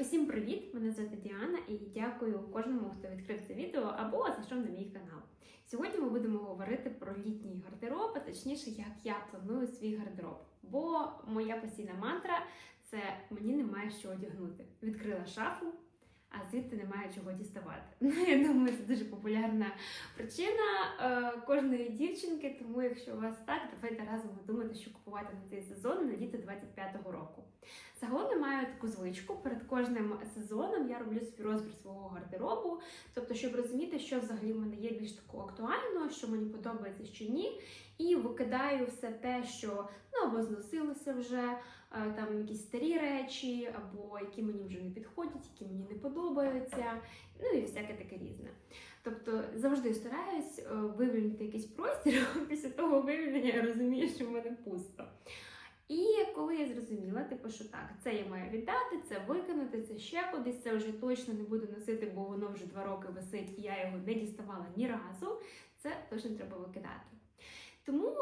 Усім привіт! Мене звати Діана і дякую кожному, хто відкрив це відео або зайшов на мій канал. Сьогодні ми будемо говорити про літній гардероб, а точніше, як я планую свій гардероб. Бо моя постійна мантра це мені немає що одягнути. Відкрила шафу, а звідти немає чого діставати. Ну, я думаю, це дуже популярна причина е, кожної дівчинки. Тому, якщо у вас так, давайте разом думати, що купувати на цей сезон на літо 25-го року. Загалом я маю таку звичку. Перед кожним сезоном я роблю собі розбір свого гардеробу. Тобто, щоб розуміти, що взагалі в мене є більш такого актуального, що мені подобається, що ні. І викидаю все те, що ну або зносилося вже, е, там якісь старі речі, або які мені вже не підходять, які мені не подобаються, ну і всяке таке різне. Тобто завжди стараюсь е, вивільнити якийсь простір, після того вивільнення я розумію, що в мене пусто. І коли я зрозуміла, типу, що так, це я маю віддати, це викинути, це ще кудись, це вже точно не буду носити, бо воно вже два роки висить, і я його не діставала ні разу. Це точно треба викидати. Тому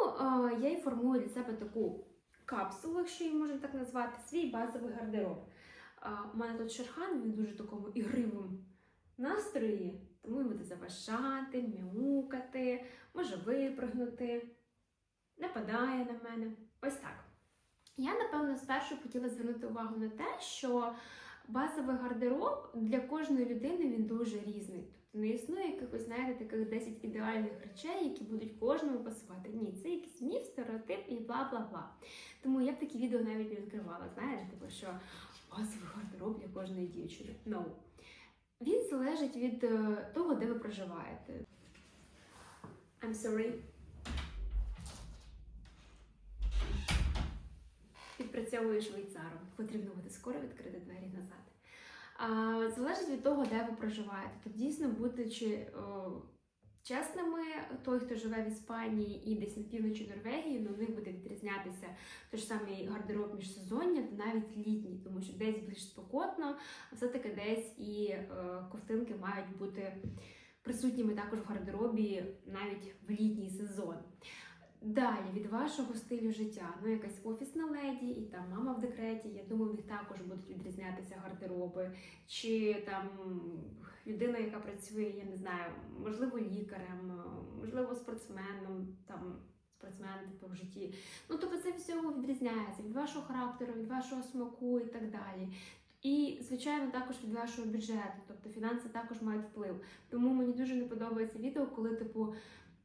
я і формую для себе таку капсулу, якщо її можна так назвати, свій базовий гардероб. У мене тут шерхан, він дуже такому ігривому настрої, тому він буде заважати, мяукати, може випрыгнути, нападає на мене. Ось так. Я, напевно, спершу хотіла звернути увагу на те, що базовий гардероб для кожної людини він дуже різний. Не існує якихось, знаєте, таких 10 ідеальних речей, які будуть кожному пасувати. Ні, це якийсь міф, стереотип і бла бла бла. Тому я б такі відео навіть не відкривала. Знаєте, типу, що базовий гардероб для кожної дівчини. No. Він залежить від е, того, де ви проживаєте. I'm sorry. Підпрацьовую швейцаром. Потрібно буде скоро відкрити двері назад. Залежить від того, де ви проживаєте. Тобто, дійсно, будучи о, чесними, той, хто живе в Іспанії і десь на півночі Норвегії, ну, них буде відрізнятися той ж самий гардероб міжсезоння, та навіть літній, тому що десь більш спокотно, а все-таки десь і е, ковтинки мають бути присутніми також в гардеробі навіть в літній сезон. Далі від вашого стилю життя, ну якась офісна леді і там мама в декреті. Я думаю, в них також будуть відрізнятися гардероби, чи там людина, яка працює, я не знаю, можливо, лікарем, можливо, спортсменом, там спортсмен типу, в житті. Ну тобто це всього відрізняється від вашого характеру, від вашого смаку і так далі. І, звичайно, також від вашого бюджету, тобто фінанси також мають вплив. Тому мені дуже не подобається відео, коли типу.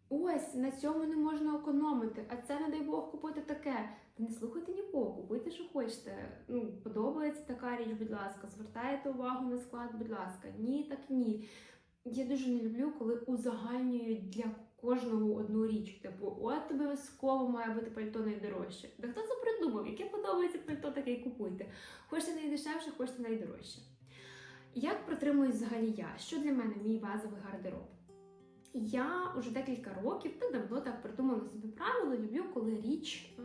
Ось на цьому не можна економити, а це не дай Бог купити таке. Та не слухайте нікого, купуйте, що хочете. Ну, подобається така річ, будь ласка, звертаєте увагу на склад, будь ласка, ні, так ні. Я дуже не люблю, коли узагальнюють для кожного одну річ. Типу, от обов'язково має бути пальто найдорожче. Да хто це придумав? Яке подобається пальто, таке і купуйте. Хочете найдешевше, хочете найдорожче. Як протримуюсь взагалі я? Що для мене мій базовий гардероб? Я вже декілька років так давно так придумала собі правило, люблю, коли річ е,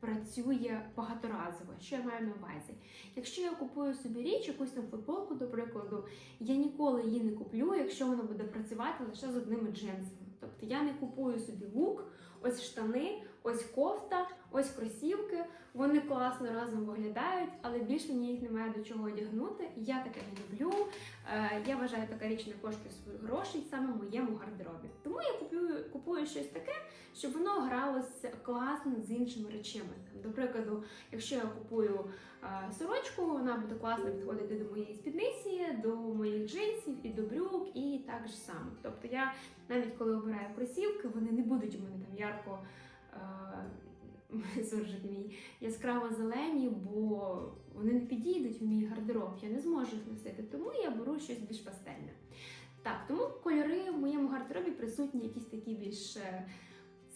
працює багаторазово. Що я маю на увазі? Якщо я купую собі річ, якусь там футболку, до прикладу, я ніколи її не куплю, якщо вона буде працювати лише з одними джинсами. Тобто я не купую собі лук, ось штани, ось кофта, ось кросівки. Вони класно разом виглядають, але більше мені їх немає до чого одягнути. Я таке не люблю. Е, я вважаю, така річ не коштує своїх грошей саме в моєму гардеробі. Тому я купую, купую щось таке, щоб воно гралося класно з іншими речами. До прикладу, якщо я купую е, сорочку, вона буде класно підходити до моєї спідниці, до моїх джинсів і до брюк, і так же само. Тобто я навіть коли обираю кросівки, вони не будуть у мене там ярко. Е, суржик мій яскраво зелені, бо вони не підійдуть в мій гардероб, я не зможу їх носити, тому я беру щось більш пастельне. Так, тому кольори в моєму гардеробі присутні якісь такі більш е,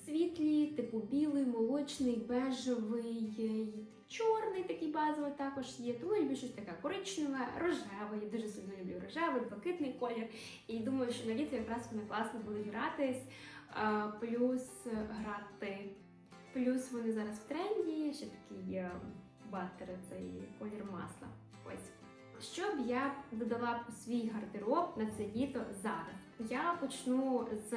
світлі, типу білий, молочний, бежевий, е, чорний такий базовий також є. Тому я люблю щось таке коричневе, рожеве. Я дуже сильно люблю рожевий, блакитний колір. І думаю, що на літо якраз вони класно будуть гратись, плюс грати. Плюс вони зараз в тренді, ще такий баттер, цей колір масла. Ось. Що б я додала у свій гардероб на це літо зараз? Я почну з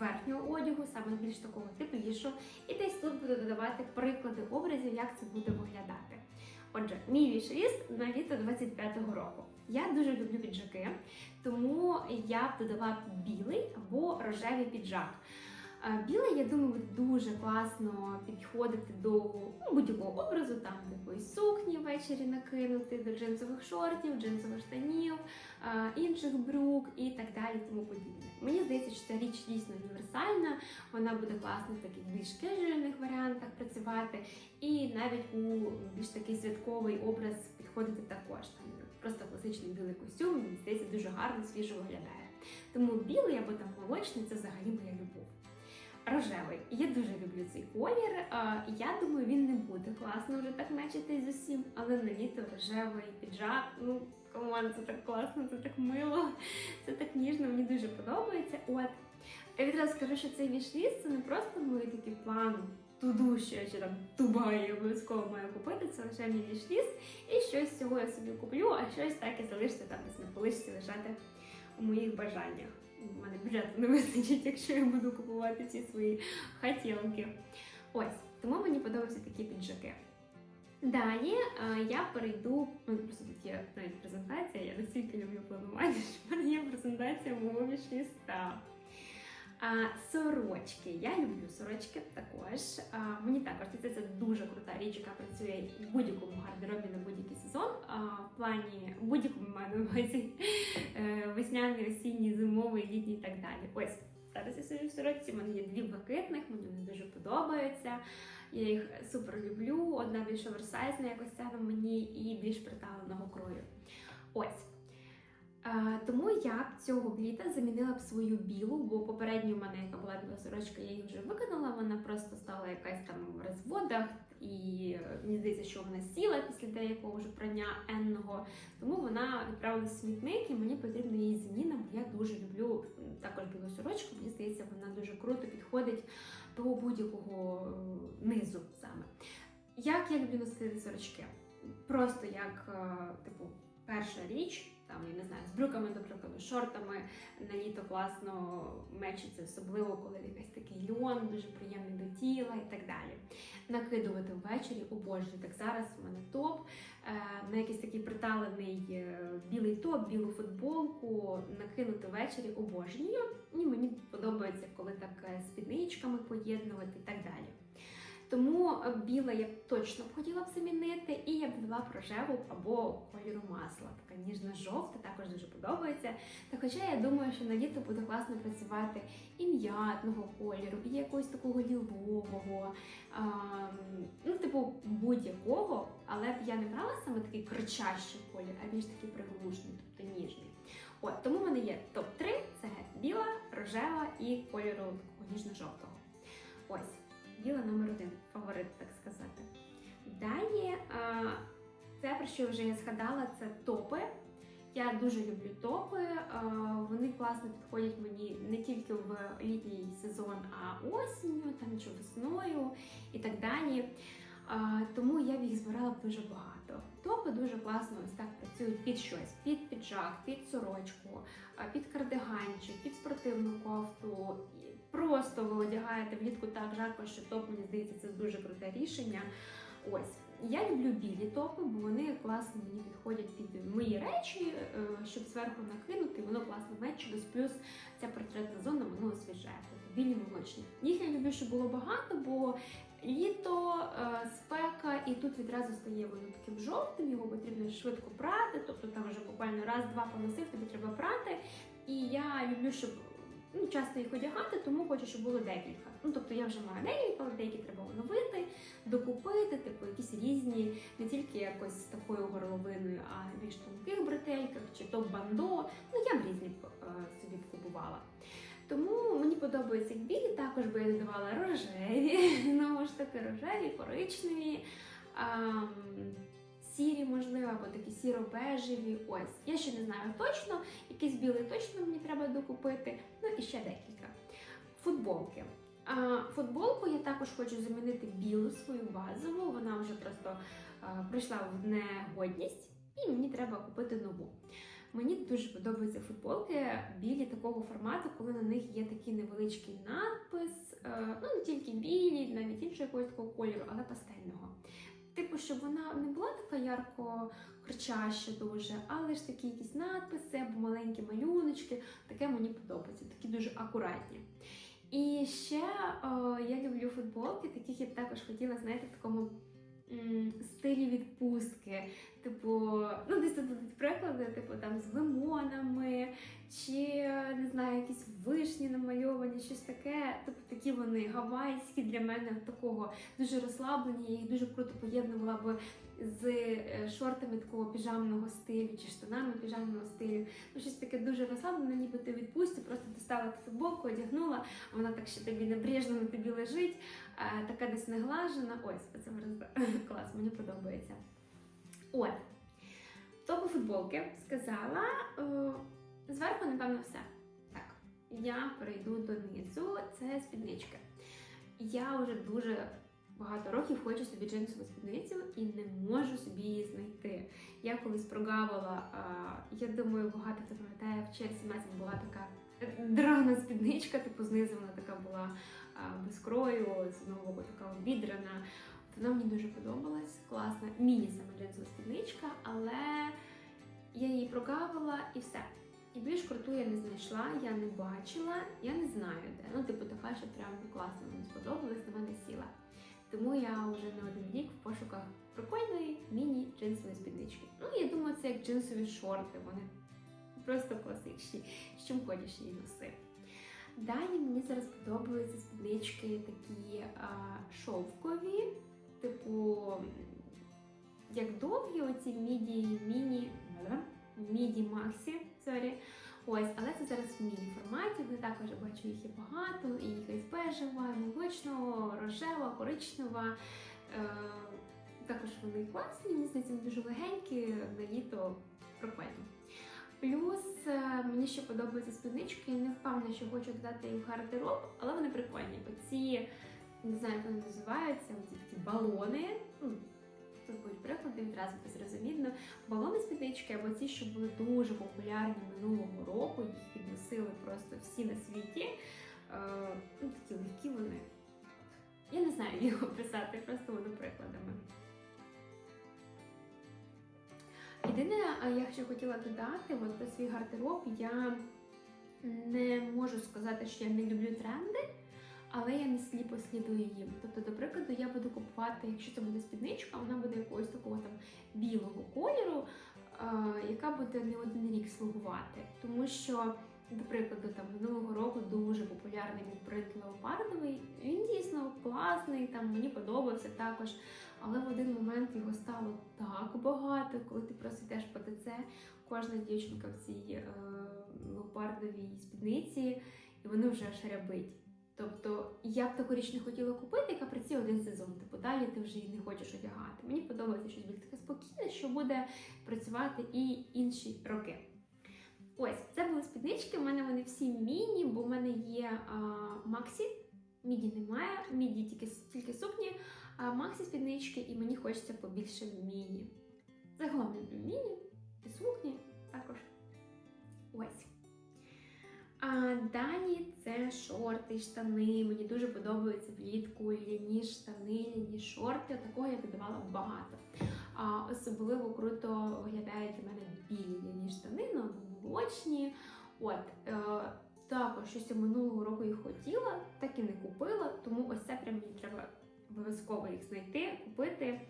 верхнього одягу, саме більш такого теплішого, і десь тут буду додавати приклади образів, як це буде виглядати. Отже, мій вішліст на літо 25-го року. Я дуже люблю піджаки, тому я б додала білий або рожевий піджак. Е, Білий, я думаю, дуже класно підходити до ну, будь-якого образу, там якоїсь сукні ввечері накинути, до джинсових шортів, джинсових штанів, інших брюк і так далі, тому подібне. Мені здається, що ця річ дійсно універсальна, вона буде класно в таких більш кежуальних варіантах працювати, і навіть у більш такий святковий образ підходити також. Там просто класичний білий костюм, мені здається, дуже гарно, свіжо виглядає. Тому білий або там молочний це взагалі моя любов. Рожевий. Я дуже люблю цей колір. Я думаю, він не буде класно вже так мечити з усім, але на літо рожевий піджак. Ну, команд, це так класно, це так мило, це так ніжно, мені дуже подобається. От. Я відразу скажу, що цей вішліст це не просто мій такий план туду, ще там туба і обов'язково маю купити. Це лише мій вішліст. І щось цього я собі куплю, а щось так і залишиться там десь на поличці лежати у моїх бажаннях. У мене бюджету не вистачить, якщо я буду купувати ці свої хотілки. Ось, тому мені подобаються такі піджаки. Далі е, я перейду, ну просто тут є навіть презентація, я настільки люблю планувати, що в мене є презентація мого вішліста. А, сорочки. Я люблю сорочки також. А, мені також це, це дуже крута річ, яка працює в будь-якому гардеробі на будь-який сезон. А, в плані в будь-якому е, весняний, осінній, зимовий, літній і так далі. Ось зараз я сижу в сорочці. в мене є дві блакитних, мені вони дуже подобаються. Я їх супер люблю. Одна більш оверсайзна, якось ця на мені, і більш приталеного крою. Ось. Е, Тому я б цього літа замінила б свою білу, бо попередню в мене, яка була біла сорочка, я її вже виконала. Вона просто стала якась там в розводах, і е, мені здається, що вона сіла після деякого вже прання енного. Тому вона відправилася в смітник, і мені потрібна її заміна, бо я дуже люблю також білу сорочку. Мені здається, вона дуже круто підходить до будь-якого е, низу саме. Як я люблю носити сорочки? Просто як, типу, перша річ, там, я не знаю, з брюками, наприклад, шортами на літо класно мечиться, особливо коли якийсь такий льон, дуже приємний до тіла і так далі. Накидувати ввечері, обожнюю. Так зараз у мене топ, е, на якийсь такий приталений е, білий топ, білу футболку, накинути ввечері обожнюю. І мені подобається, коли так е, з спідничками поєднувати і так далі. Тому е, біле я б точно б хотіла б замінити, і я б додала б рожеву або кольору масла. Така ніжно-жовта, також дуже подобається. Та хоча я думаю, що на літо буде класно працювати і м'ятного кольору, і якогось такого лілового, а, ну, типу, будь-якого, але б я не брала саме такий кричащий колір, а більш такий приглушений, тобто ніжний. От, тому в мене є топ-3: це біла, рожева і кольору такого ніжно-жовтого. Ось. Біла номер один, фаворит, так сказати. Далі, те, про що вже я згадала, це топи. Я дуже люблю топи. Вони класно підходять мені не тільки в літній сезон, а осінню, там чи весною і так далі. Тому я б їх збирала дуже багато. Топи дуже класно ось так працюють під щось, під піджак, під сорочку, під кардиганчик, під спортивну кофту. Просто ви одягаєте влітку так жарко, що топ, мені здається, це дуже круте рішення. Ось. Я люблю білі топи, бо вони класно мені підходять під мої речі, е, щоб зверху накинути, воно класно мечилось, плюс ця портретна зона воно освіжає. Білі молочні. Їх я люблю, щоб було багато, бо літо, е, спека, і тут відразу стає воно таким жовтим, його потрібно швидко прати, тобто там вже буквально раз-два поносив, тобі треба прати. І я люблю, щоб ну, часто їх одягати, тому хочу, щоб було декілька. Ну, тобто я вже маю декілька, але деякі треба оновити, докупити, типу якісь різні, не тільки якось з такою горловиною, а більш тонких бретельках чи топ-бандо. Ну, я б різні е, собі купувала. Тому мені подобаються їх білі, також би я додавала рожеві, знову ж таки, рожеві, коричневі. ам, Сірі, можливо, або такі сіро-бежеві. Ось. Я ще не знаю точно, якийсь білий точно мені треба докупити. Ну і ще декілька. Футболки. Футболку я також хочу замінити білу свою базову. Вона вже просто прийшла в негодність, і мені треба купити нову. Мені дуже подобаються футболки білі такого формату, коли на них є такий невеличкий надпис. е, Ну, не тільки білі, навіть іншого якогось такого кольору, але пастельного. Типу, щоб вона не була така ярко кричаща дуже, але ж такі якісь надписи або маленькі малюночки. Таке мені подобається, такі дуже акуратні. І ще о, я люблю футболки, таких я б також хотіла, знаєте, в такому стилі відпустки. Типу, ну десь тут будуть приклади, типу там з лимонами, чи не знаю, якісь вишні намальовані, щось таке. Типу такі вони гавайські для мене такого дуже розслаблені. Я їх дуже круто поєднувала би з е, шортами такого піжамного стилю чи штанами піжамного стилю. Ну, щось таке дуже розслаблене, ніби ти відпустці, просто достала футболку, одягнула, а вона так ще тобі небрежно на тобі лежить, така десь неглажена. Ось, це просто клас, мені подобається. От. Топи футболки сказала. Е, Зверху, напевно, все. Так, я перейду донизу. Це спіднички. Я вже дуже багато років хочу собі джинсову спідницю і не можу собі її знайти. Я колись прогавила, я думаю, багато хто пам'ятає, в Челсі Месін була така дорогна спідничка, типу знизу вона така була без крою, з одного боку така обідрана. Вона мені дуже подобалась, класна. Міні саме джинсова спідничка, але я її прогавила і все. І більш круту я не знайшла, я не бачила, я не знаю де. Ну, типу, така, що прям класно мені сподобалась, на мене сіла. Тому я вже не один рік в пошуках прикольної міні-джинсової спіднички. Ну, я думаю, це як джинсові шорти, вони просто класичні. З чим ходиш її носи. Далі мені зараз подобаються спіднички такі а, шовкові, типу, як довгі, оці міді, міні, міді Максі, сорі. Ось, але це зараз в міні форматі. Вони також бачу їх є багато, і якась бежева, молочного, рожева, коричнева. Е, також вони класні, мені здається, дуже легенькі, на літо прикольно. Плюс е, мені ще подобаються спіднички, я не впевнена, що хочу додати в гардероб, але вони прикольні. Оці, не знаю, як вони називаються, оці такі балони. Тут будуть приклади, відразу буде зрозуміло. Балони спіднички або ті, що були дуже популярні минулого року, їх підносили просто всі на світі. Е, ну, такі легкі вони. Я не знаю, як їх описати, просто буду прикладами. Єдине, я ще хотіла додати, от про свій гардероб я не можу сказати, що я не люблю тренди, але я не сліпо слідую їм. Тобто, до прикладу, я буду купувати, якщо це буде спідничка, вона буде якогось такого там білого кольору, е, яка буде не один рік слугувати. Тому що, до прикладу, там минулого року дуже популярний був принт леопардовий. Він дійсно класний, там мені подобався також. Але в один момент його стало так багато, коли ти просто йдеш по ТЦ, кожна дівчинка в цій е, леопардовій спідниці, і вони вже аж рябить. Тобто я б таку річ не хотіла купити, яка працює один сезон. Типу далі ти вже її не хочеш одягати. Мені подобається щось більш таке спокійне, що буде працювати і інші роки. Ось, це були спіднички. У мене вони всі міні, бо в мене є а, Максі. Міді немає, міді тільки, тільки сукні, а Максі спіднички, і мені хочеться побільше міні. Загалом міні і сукні також. Ось. А далі це шорти, штани. Мені дуже подобаються влітку ляні штани, ляні шорти. Такого я додавала багато. А особливо круто виглядають у мене білі ляні штани, ну молочні. От е, також щось минулого року їх хотіла, так і не купила. Тому ось це прям мені треба обов'язково їх знайти, купити.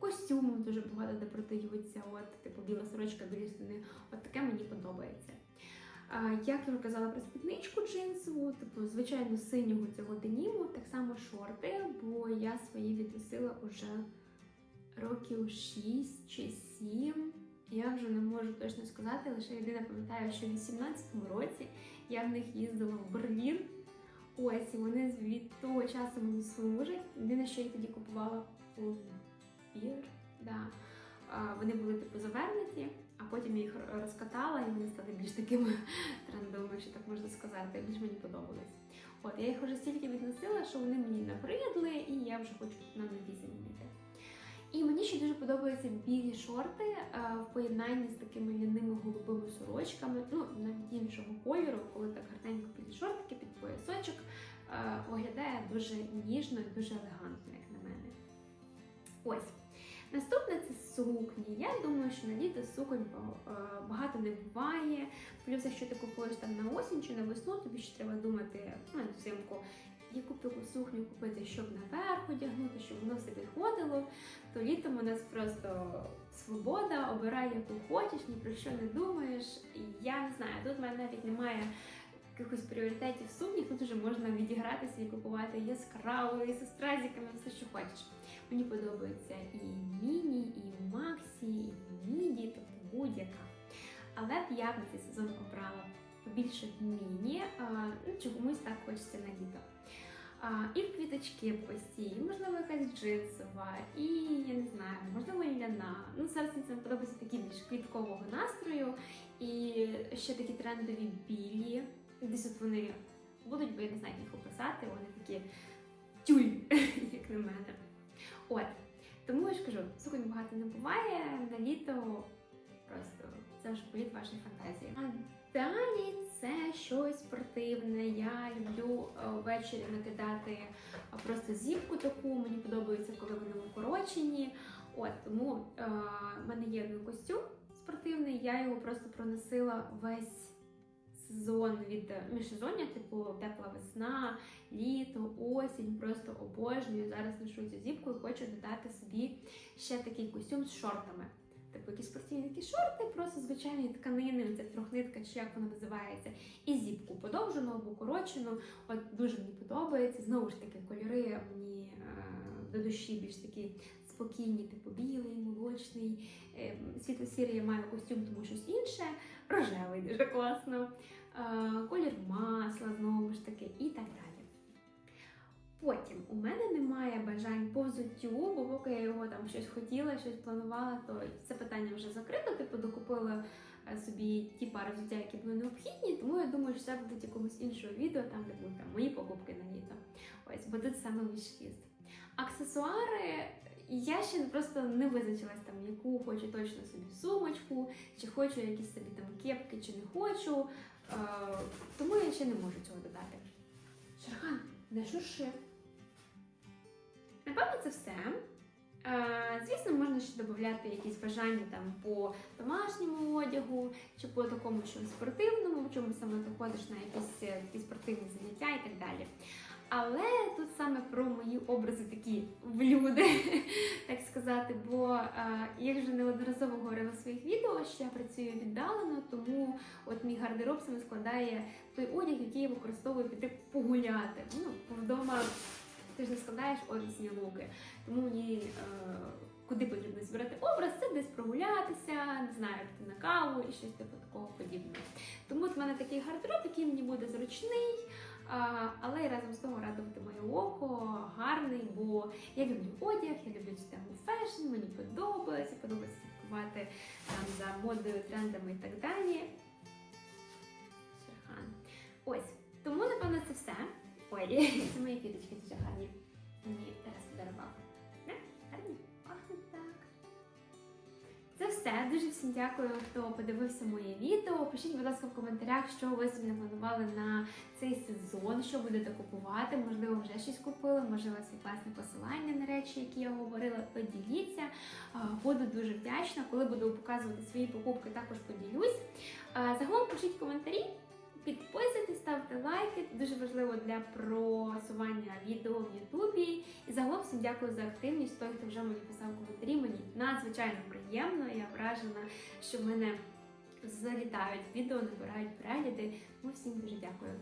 Костюми дуже багато де продаються. От, типу біла сорочка, білі штани. От таке мені подобається. Як я вже казала про спідничку джинсову, типу, звичайно, синього цього деніму, так само шорти, бо я свої відносила уже років 6 чи 7. Я вже не можу точно сказати, лише єдине пам'ятаю, що в 18-му році я в них їздила в Берлін. Ось, і вони від того часу мені служать. Єдине, що я тоді купувала у бір. Да. Вони були типу завернуті, а потім я їх розкатала і вони стали більш такими трендовими, якщо так можна сказати, більш мені подобались. От я їх вже стільки відносила, що вони мені набридли, і я вже хочу на нові замінити. І мені ще дуже подобаються білі шорти е, в поєднанні з такими ляними голубими сорочками, ну навіть іншого кольору, коли так гарненько білі шортики під поясочок е, виглядає дуже ніжно і дуже елегантно, як на мене. Ось. Наступне це сукні. Я думаю, що на літо суконь е, багато не буває. Плюс, якщо ти купуєш там на осінь чи на весну, тобі ще треба думати ну, взимку, яку таку сукню купити, щоб наверх одягнути, щоб воно все підходило. То літом у нас просто свобода, обирай, яку хочеш, ні про що не думаєш. Я не знаю, тут в мене навіть немає якихось пріоритетів в сукні, тут вже можна відігратися і купувати яскраво, з стразиками, все, що хочеш. Мені подобається і міні, і максі, і міді, тобто будь-яка. Але я сезон обрала побільше міні, ну, чомусь так хочеться на літо. А, і в квіточки і, можливо, якась джинсова, і я не знаю, можливо, ляна. Ну, зараз мені подобається такі більш квіткового настрою. І ще такі трендові білі. Десь от вони будуть, бо я не знаю, як їх описати. Вони такі тюль, як на мене. От. Тому я ж кажу, суконь багато не буває, на літо просто це вже політ вашої фантазії. А далі це щось спортивне. Я люблю е, ввечері накидати е, просто зіпку таку. Мені подобається, коли вони укорочені. От тому е, в мене є один костюм спортивний, я його просто проносила весь сезон від міжсезоння, типу тепла весна, літо, осінь. Просто обожнюю. Зараз ношу цю зіпку і хочу додати собі ще такий костюм з шортами. Типу якісь спортивні такі шорти, просто звичайні тканини, це трьохнитка, чи як вона називається, і зіпку подовжену або корочену. От дуже мені подобається. Знову ж таки, кольори мені е, до душі більш такі спокійні, типу білий, молочний, е, світло-сірий я маю костюм, тому щось інше, рожевий дуже класно, е, колір масла, знову ж таки, і так далі. Потім у мене немає бажань по взуттю, бо поки я його там щось хотіла, щось планувала, то це питання вже закрито. Типу докупила е, собі ті пари взуття, які були необхідні. Тому я думаю, що це буде якомусь іншого відео, там де будуть там, мої покупки на літо. Ось, бо тут саме вішліст. Аксесуари я ще просто не визначилась там, яку хочу точно собі сумочку, чи хочу якісь собі там кепки, чи не хочу. Е, тому я ще не можу цього додати. Шерхан, не шурши. Напевно, це все. Е, Звісно, можна ще додати якісь бажання там по домашньому одягу, чи по такому щось спортивному, в чому саме ти ходиш на якісь е, такі спортивні заняття і так далі. Але тут саме про мої образи такі в люди, так сказати. Бо е, я вже неодноразово говорила в своїх відео, що я працюю віддалено, тому от мій гардероб саме складає той одяг, який я використовую піти погуляти. Ну, вдома ти ж не складаєш офісні луки. Тому мені е, куди потрібно збирати образ, це десь прогулятися, не знаю, піти на каву і щось типу такого подібного. Тому от в мене такий гардероб, який мені буде зручний. Але я разом з того радувати моє око, гарний, бо я люблю одяг, я люблю цю тему фешн, мені подобається, подобається слідкувати за модою, трендами і так далі. Шерхан. Ось, тому напевно це все. Ой, це мої квіточки дуже гарні. Мені зараз подарував. Це все. Дуже всім дякую, хто подивився моє відео. Пишіть, будь ласка, в коментарях, що ви собі напланували на цей сезон, що будете купувати. Можливо, вже щось купили, можливо, є класне посилання на речі, які я говорила. Поділіться. Буду дуже вдячна. Коли буду показувати свої покупки, також поділюсь. Загалом пишіть коментарі. Підписуйтесь, ставте лайки. Дуже важливо для просування відео в Ютубі. І загалом всім дякую за активність. Той, хто вже мені писав коментарі, мені надзвичайно приємно. Я вражена, що мене залітають відео, набирають перегляди. Ми всім дуже дякую.